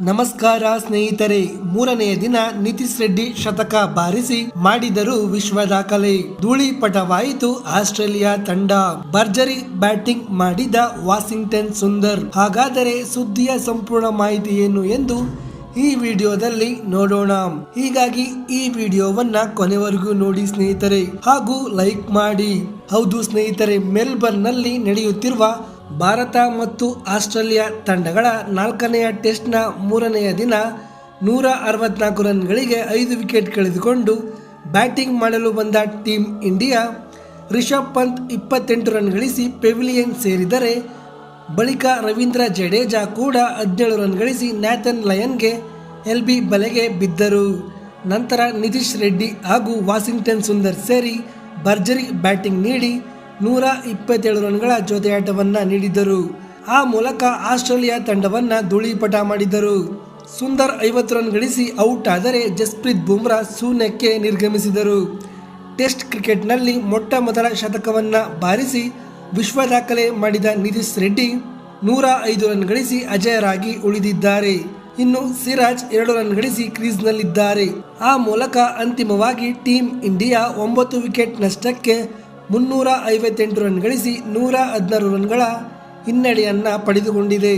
ನಮಸ್ಕಾರ ಸ್ನೇಹಿತರೆ, ಮೂರನೆಯ ದಿನ ನಿತೀಶ್ ರೆಡ್ಡಿ ಶತಕ ಬಾರಿಸಿ ಮಾಡಿದರು ವಿಶ್ವ ದಾಖಲೆ. ಧೂಳಿಪಟವಾಯಿತು ಆಸ್ಟ್ರೇಲಿಯಾ ತಂಡ. ಭರ್ಜರಿ ಬ್ಯಾಟಿಂಗ್ ಮಾಡಿದ ವಾಷಿಂಗ್ಟನ್ ಸುಂದರ್. ಹಾಗಾದರೆ ಸುದ್ದಿಯ ಸಂಪೂರ್ಣ ಮಾಹಿತಿ ಏನು ಎಂದು ಈ ವಿಡಿಯೋದಲ್ಲಿ ನೋಡೋಣ. ಹೀಗಾಗಿ ಈ ವಿಡಿಯೋವನ್ನ ಕೊನೆವರೆಗೂ ನೋಡಿ ಸ್ನೇಹಿತರೆ. ಹಾಗೂ ಲೈಕ್ ಮಾಡಿ. ಹೌದು ಸ್ನೇಹಿತರೆ ಮೆಲ್ಬರ್ನ್ನಲ್ಲಿ ನಡೆಯುತ್ತಿರುವ ಭಾರತ ಮತ್ತು ಆಸ್ಟ್ರೇಲಿಯಾ ತಂಡಗಳ ನಾಲ್ಕನೆಯ ಟೆಸ್ಟ್ನ ಮೂರನೆಯ ದಿನ ನೂರ ಅರವತ್ನಾಲ್ಕು ರನ್ಗಳಿಗೆ ಐದು ವಿಕೆಟ್ ಕಳೆದುಕೊಂಡು ಬ್ಯಾಟಿಂಗ್ ಮಾಡಲು ಬಂದ ಟೀಮ್ ಇಂಡಿಯಾ, ರಿಷಬ್ ಪಂತ್ ಇಪ್ಪತ್ತೆಂಟು ರನ್ ಗಳಿಸಿ ಪೆವಿಲಿಯನ್ ಸೇರಿದರೆ, ಬಳಿಕ ರವೀಂದ್ರ ಜಡೇಜಾ ಕೂಡ ಹದಿನೇಳು ರನ್ ಗಳಿಸಿ ನ್ಯಾಥನ್ ಲಯನ್ಗೆ ಎಲ್ ಬಿ ಬಲೆಗೆ ಬಿದ್ದರು. ನಂತರ ನಿತೀಶ್ ರೆಡ್ಡಿ ಹಾಗೂ ವಾಷಿಂಗ್ಟನ್ ಸುಂದರ್ ಸೇರಿ ಭರ್ಜರಿ ಬ್ಯಾಟಿಂಗ್ ನೀಡಿ ನೂರ ಇಪ್ಪತ್ತೇಳು ರನ್ಗಳ ಜೊತೆಯಾಟವನ್ನು ನೀಡಿದರು ಆ ಮೂಲಕ ಆಸ್ಟ್ರೇಲಿಯಾ ತಂಡವನ್ನು ಧೂಳಿಪಟ ಮಾಡಿದರು ಸುಂದರ್ ಐವತ್ತು ರನ್ ಗಳಿಸಿ ಔಟ್ ಆದರೆ ಜಸ್ಪ್ರೀತ್ ಬುಮ್ರಾ ಶೂನ್ಯಕ್ಕೆ ನಿರ್ಗಮಿಸಿದರು. ಟೆಸ್ಟ್ ಕ್ರಿಕೆಟ್ನಲ್ಲಿ ಮೊಟ್ಟ ಮೊದಲ ಶತಕವನ್ನ ಬಾರಿಸಿ ವಿಶ್ವ ದಾಖಲೆ ಮಾಡಿದ ನಿತೀಶ್ ರೆಡ್ಡಿ ನೂರ ಐದು ರನ್ ಗಳಿಸಿ ಅಜಯರಾಗಿ ಉಳಿದಿದ್ದಾರೆ. ಇನ್ನು ಸಿರಾಜ್ ಎರಡು ರನ್ ಗಳಿಸಿ ಕ್ರೀಸ್ನಲ್ಲಿದ್ದಾರೆ. ಆ ಮೂಲಕ ಅಂತಿಮವಾಗಿ ಟೀಂ ಇಂಡಿಯಾ ಒಂಬತ್ತು ವಿಕೆಟ್ ನಷ್ಟಕ್ಕೆ ಮುನ್ನೂರ ಐವತ್ತೆಂಟು ರನ್ ಗಳಿಸಿ ನೂರ ಹದಿನಾರು ರನ್ಗಳ ಹಿನ್ನಡೆಯನ್ನು ಪಡೆದುಕೊಂಡಿದೆ.